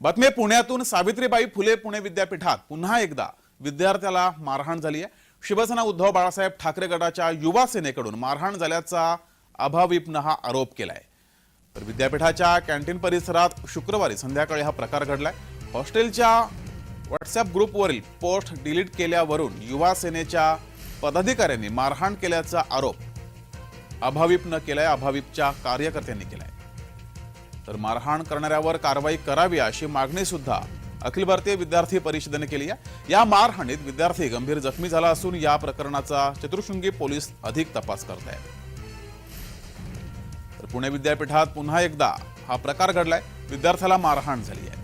बातमी पुण्यातून सावित्रीबाई फुले पुणे विद्यापीठात. पुन्हा एकदा विद्यार्थ्याला मारहाण झाली आहे शिवसेना उद्धव बाळासाहेब ठाकरे गटाच्या युवा सेनेकडून मारहाण झाल्याचा अभाविपनं हा आरोप केलाय. तर विद्यापीठाच्या कॅन्टीन परिसरात शुक्रवारी संध्याकाळी हा प्रकार घडलाय. हॉस्टेलच्या व्हॉट्सअप ग्रुपवरील पोस्ट डिलीट केल्यावरून युवा सेनेच्या पदाधिकाऱ्यांनी मारहाण केल्याचा आरोप अभाविपनं केलाय अभाविपच्या कार्यकर्त्यांनी केलाय. तर मारहाण करणाऱ्यावर कारवाई करावी अशी मागणी सुद्धा अखिल भारतीय विद्यार्थी परिषदेने केली आहे. या मारहाणीत विद्यार्थी गंभीर जखमी झाला असून या प्रकरणाचा चतुर्शृंगी पोलीस अधिक तपास करत आहेत तर पुणे विद्यापीठात पुन्हा एकदा हा प्रकार घडलाय. विद्यार्थ्याला मारहाण झाली आहे.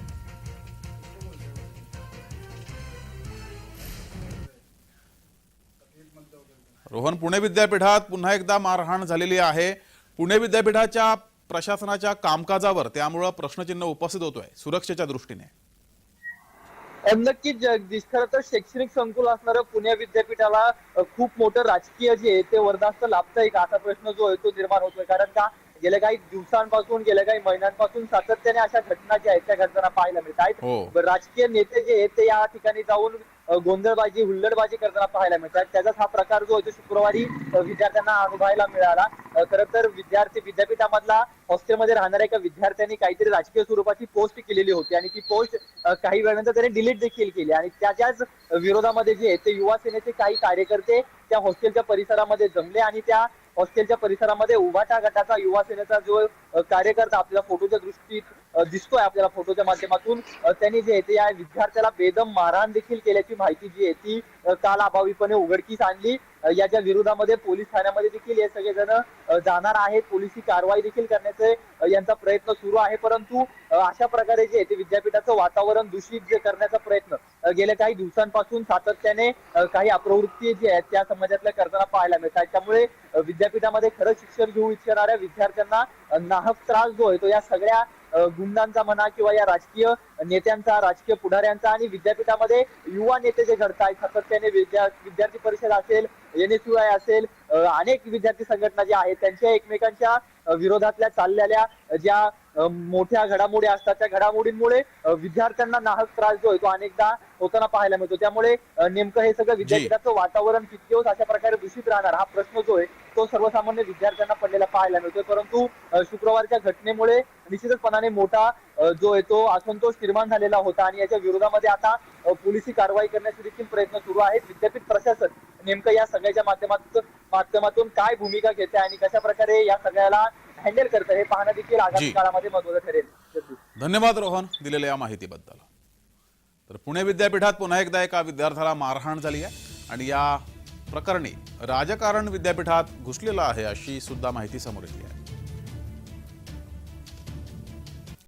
रोहन पुणे विद्यापीठात पुन्हा एकदा मारहाण झालेली आहे. पुणे विद्यापीठाच्या प्रशासनाच्या कामकाजावर त्यामुळं प्रश्नचिन्ह उपस्थित होतोय सुरक्षेच्या दृष्टीने. नक्कीच जगदीश. खरं तर शैक्षणिक संकुल असणारं पुणे विद्यापीठाला खूप मोठं राजकीय जे आहे ते वरदास्त लाभतंय का असा प्रश्न जो आहे तो निर्माण होतोय. कारण का गेल्या काही दिवसांपासून गेल्या काही महिन्यांपासून सातत्याने अशा घटना ज्या आहेत त्या घटना पाहायला मिळत आहेत. हो. राजकीय नेते जे आहेत ते या ठिकाणी जाऊन गोंधळबाजी हुल्लडबाजी करताना पाहायला मिळतात. त्याचाच हा प्रकार जो आहे तो शुक्रवारी विद्यार्थ्यांना अनुभवायला मिळाला. खरं तर विद्यार्थी विद्यापीठामधला हॉस्टेलमध्ये राहणाऱ्या एका विद्यार्थ्यांनी काहीतरी राजकीय स्वरूपाची पोस्ट केलेली होती आणि ती पोस्ट काही वेळानंतर त्याने डिलीट देखील केली. आणि त्याच्याच विरोधामध्ये जे आहे ते युवा सेनेचे काही कार्यकर्ते त्या हॉस्टेलच्या परिसरामध्ये जमले आणि त्या हॉस्टेलच्या परिसरामध्ये उभाटा गटाचा युवा सेनेचा जो कार्यकर्ता आपल्याला फोटोच्या दृष्टीत दिसतोय आपल्याला फोटोच्या माध्यमातून त्यांनी जे येते या विद्यार्थ्याला बेदम मारहाण देखील केल्याची माहिती जी आहे ती काल अभावीपणे उघडकीस आणली. याच्या विरोधामध्ये पोलीस ठाण्यामध्ये देखील हे सगळेजण जाणार आहेत. पोलिसी कारवाई देखील करण्याचे यांचा प्रयत्न सुरू आहे. परंतु अशा प्रकारे जे ते विद्यापीठाचं वातावरण दूषित जे करण्याचा प्रयत्न गेल्या काही दिवसांपासून सातत्याने काही अप्रवृत्ती जी आहेत त्या समाजातल्या करताना पाहायला मिळतात. त्यामुळे विद्यापीठामध्ये खरं शिक्षण घेऊ इच्छिणाऱ्या विद्यार्थ्यांना नाहक त्रास जो आहे तो या सगळ्या गुंडांचा म्हणा किंवा या राजकीय नेत्यांचा राजकीय पुढाऱ्यांचा आणि विद्यापीठामध्ये युवा नेते जे घडतायत सातत्याने विद्या विद्यार्थी परिषद असेल एन एस यू आय असेल अनेक विद्यार्थी संघटना ज्या आहेत त्यांच्या एकमेकांच्या विरोधातल्या चाललेल्या ज्या मोठ्या घडामोडी असतात त्या घडामोडींमुळे विद्यार्थ्यांना नाहक त्रास जो आहे तो अनेकदा होताना पाहायला मिळतो. त्यामुळे नेमकं हे सगळं विद्यापीठाचं वातावरण किती दिवस अशा प्रकारे दूषित राहणार हा प्रश्न जो आहे तो सर्वसामान्य विद्यार्थ्यांना पडलेला पाहायला मिळतोय. परंतु शुक्रवारच्या घटनेमुळे निश्चितपणाने मोठा जो आहे तो असंतोष निर्माण झालेला होता आणि याच्या विरोधामध्ये आता पोलिसी कारवाई करण्याचे देखील प्रयत्न सुरू आहेत. विद्यापीठ प्रशासन नेमकं या सगळ्याच्या माध्यमातून माध्यमातून काय भूमिका घेते आणि कशा प्रकारे या सगळ्याला हँडल करतं हे पाहणं देखील आगामी. काळामध्ये महत्वाचं ठरेल. धन्यवाद रोहन दिलेल्या या माहितीबद्दल. तर पुणे विद्यापीठात पुन्हा एकदा एका विद्यार्थ्याला मारहाण झाली आहे आणि या प्रकरणी राजकारण विद्यापीठात घुसलेलं आहे अशी सुद्धा माहिती समोर येते. आहे